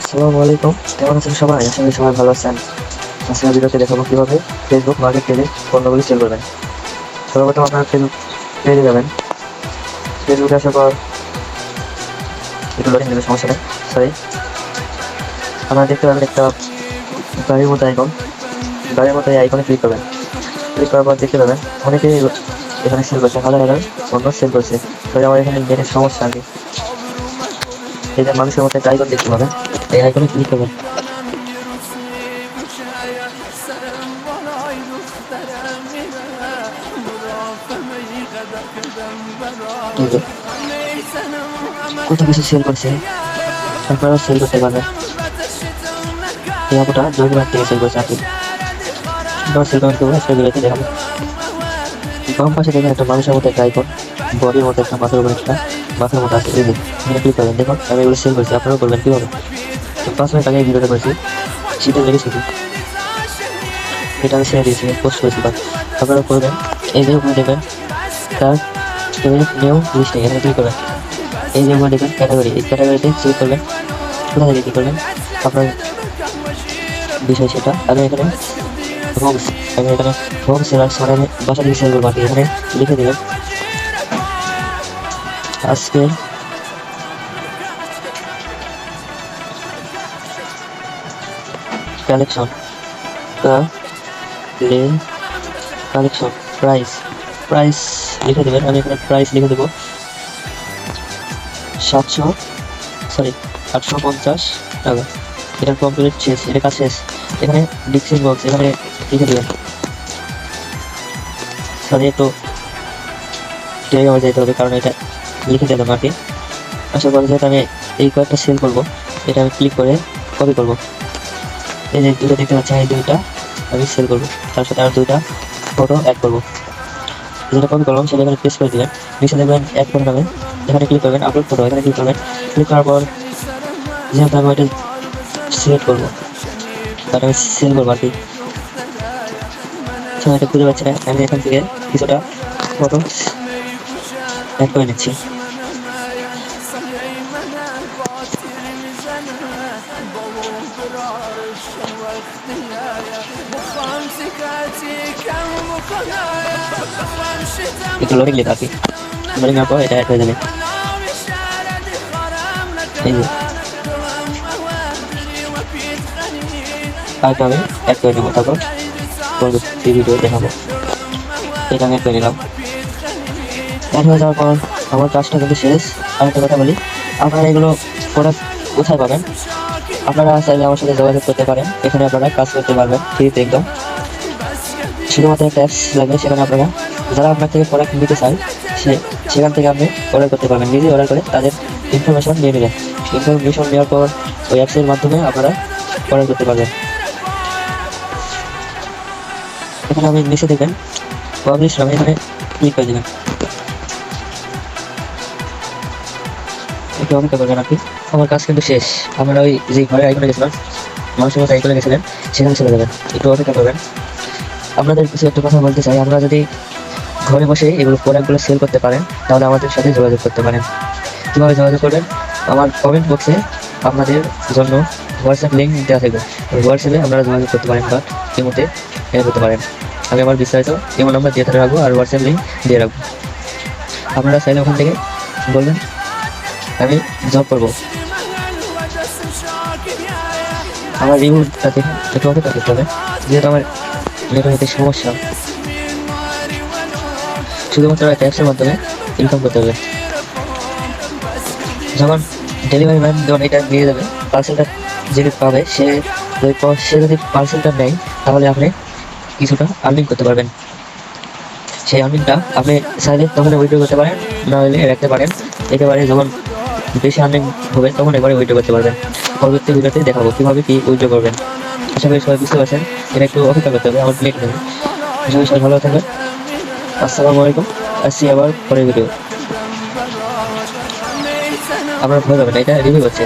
আসসালামু আলাইকুম। কেমন আছেন সবাই? আশা করি সবাই ভালো আছেন। আজকের ভিডিওতে দেখাবো কীভাবে ফেসবুক মার্কেট পেজে পণ্যগুলি সেল করবেন। সর্বপ্রথম আপনারা ফেসবুক পেজে যাবেন। ফেসবুকে আসার পর একটু লোডিং দেবে সমস্যা নেই সরি আপনারা দেখতে পাবেন একটা গাড়ির মতো আইকন গাড়ির মতো এই আইকনে ক্লিক করবেন। ক্লিক করার পর দেখতে পাবেন অনেকেই এখানে সেল করছে, হাজার হাজার পণ্য সেল করছে। তবে আমার এখানে নেটের সমস্যা আগে যে মানুষের মধ্যে একটা আইকন দেখতে পাবেন। ক্লিক করবেন এই যে কত কিছু সেল করছে? আপনারাও সেল করতে পারবেন এই আপুটা জয়পুরহাট থেকে সেল করছে আপনি। সেল করেন কেউ সেগুলোতে দেখাবো। বাম পাশে দেখবেন একটা মানুষের মধ্যে একটা আইকন বডির মধ্যে একটা, মাথার উপরে একটা, মাথার মতো আছে। এই যে এখানে ক্লিক করবেন দেখুন, আমি এগুলো সেল করছি। আপনারাও করবেন কীভাবে? পাঁচ মিনিট আগে ভিডিওটা করেছি। শীতের লেগেছে কি এটা আমি ছেড়ে দিয়েছি পোস্ট করেছি বাট আপনারা করবেন। এই যে উপরে দেখবেন, তার নিউ লিস্টিং এখানে ক্লিক করবেন এই যে উপরে দেখবেন ক্যাটাগরি এই ক্যাটাগরিতে সিলেক্ট করবেন। কোথা থেকে কী করবেন? আপনার বিষয় সেটা। আমি এখানে হোমস আমি এখানে হোম সেলার্স মানে আমি বাসা থেকে সেল করব এখানে লিখে দেবেন। আজকে কালেকশন কালেকশন প্রাইস প্রাইস লিখে দেবেন, আমি এখানে প্রাইস লিখে দেবো। সাতশো সরি আটশো পঞ্চাশ টাকা। এটা কমপ্লিট শেষ, এটা কাজ শেষ। এখানে ডিক্সিং বক্স এখানে লিখে দেবেন। সরি একটু জায়গা হয়ে যেতে হবে, কারণ এটা লিখে দিলাম কি। আশা করি যেহেতু আমি এই কয়েকটা সেল করব। এটা আমি ক্লিক করে কপি করব। এই যে দুটো দেখতে পাচ্ছেন এই দুইটা, আমি সেল করব, তার সাথে আর দুইটা ফটো অ্যাড করব। যেটা কপি করলাম, সেটা এখানে পেস্ট করে দিবেন, নিচে দেখবেন অ্যাড ফটো নামে এখানে ক্লিক করবেন আপলোড ফটো এখানে ক্লিক করবেন ক্লিক করার পর যেহেতু আমি ওইটা সিলেক্ট করব, তাহলে আমি সেল করব আর কি। সময়টা খুঁজে পাচ্ছি আমি এখান থেকে কিছুটা ফটো অ্যাড করে নিচ্ছি। একটু লোডিং দিতে আর কি লোডিং এর পর এটা হয়ে যাবে এই যে আরেকটা আমি অ্যাড করে নেব তারপর পরবর্তী ভিডিও দেখাবো এটা আমি করে নিলাম অ্যাড হয়ে যাওয়ার পর আমার কাজটা কিন্তু শেষ আরেকটা কথা বলি আপনারা এগুলো প্রোডাক্ট কোথায় পাবেন আপনারা চাইলে আমার সাথে যোগাযোগ করতে পারেন। এখানে আপনারা কাজ করতে পারবেন ফ্রিতে একদম। শুধুমাত্র একটা অ্যাপস লাগবে, সেখানে আপনারা যারা আপনার থেকে প্রোডাক্ট নিতে চায়, সে সেখান থেকে আপনি অর্ডার করতে পারবেন। নিজে অর্ডার করে তাদের ইনফরমেশন নিয়ে নেবেন। ইনফরমেশন নেওয়ার পর ওই অ্যাপসের মাধ্যমে আপনারা অর্ডার করতে পারবেন। এখানে আপনি নিচে দেখবেন পাবলিশ নামে এখানে ক্লিক করে দেবেন। একটু অপেক্ষা করবেন আপনি আমার কাজ কিন্তু শেষ। আমরা ওই যে ঘরে আইকনে গেছিলাম, মানুষের মতো আইকনে গেছিলেন, সেখানে চলে যাবেন। একটু অপেক্ষা করবেন। আপনাদের কিছু একটা কথা বলতে চাই। আমরা যদি ঘরে বসে এগুলো প্রোডাক্টগুলো সেল করতে পারেন, তাহলে আমাদের সাথে যোগাযোগ করতে পারেন। কীভাবে যোগাযোগ করবেন? আমার কমেন্ট বক্সে আপনাদের জন্য হোয়াটসঅ্যাপ লিঙ্ক দেওয়া থাকবে। হোয়াটসঅ্যাপে আপনারা যোগাযোগ করতে পারেন বা ইমোতে এ করতে পারেন। আমি আমার বিস্তারিত ইমো নাম্বার দিয়ে রাখব আর হোয়াটসঅ্যাপ লিঙ্ক দিয়ে রাখব। আপনারা চাইলে ওখান থেকে বলবেন আমি জব করব। আমার রিভিউটাতে একটু অপেক্ষা করতে হবে যেহেতু আমার নেটওয়ার্কের সমস্যা। শুধুমাত্র একটা অ্যাপসের মাধ্যমে ইনকাম করতে হবে। যখন ডেলিভারি ম্যান যখন এটা নিয়ে যাবে পার্সেলটা যে পাবে, সে ওই সে যদি পার্সেলটা নেয়, তাহলে আপনি কিছুটা আর্নিং করতে পারবেন। সেই আর্নিংটা আপনি চাইলে তখন উইড্রো করতে পারেন, না হলে রাখতে পারেন। একেবারে যখন বেশি আর্নিং হবে তখন একবারে উইড্রো করতে পারবেন। পরবর্তী ভিডিওতে দেখাবো কীভাবে কী উইড্রো করবেন। আশা করি সবাই বুঝতে পারছেন এটা একটু অপেক্ষা করতে হবে, আমার লেট নেবে আশা করি সবাই ভালো থাকবেন। আসসালামু আলাইকুম, আসছি আবার পরের ভিডিও আপনার ভয় পাবেন এটা রিভিউ হচ্ছে।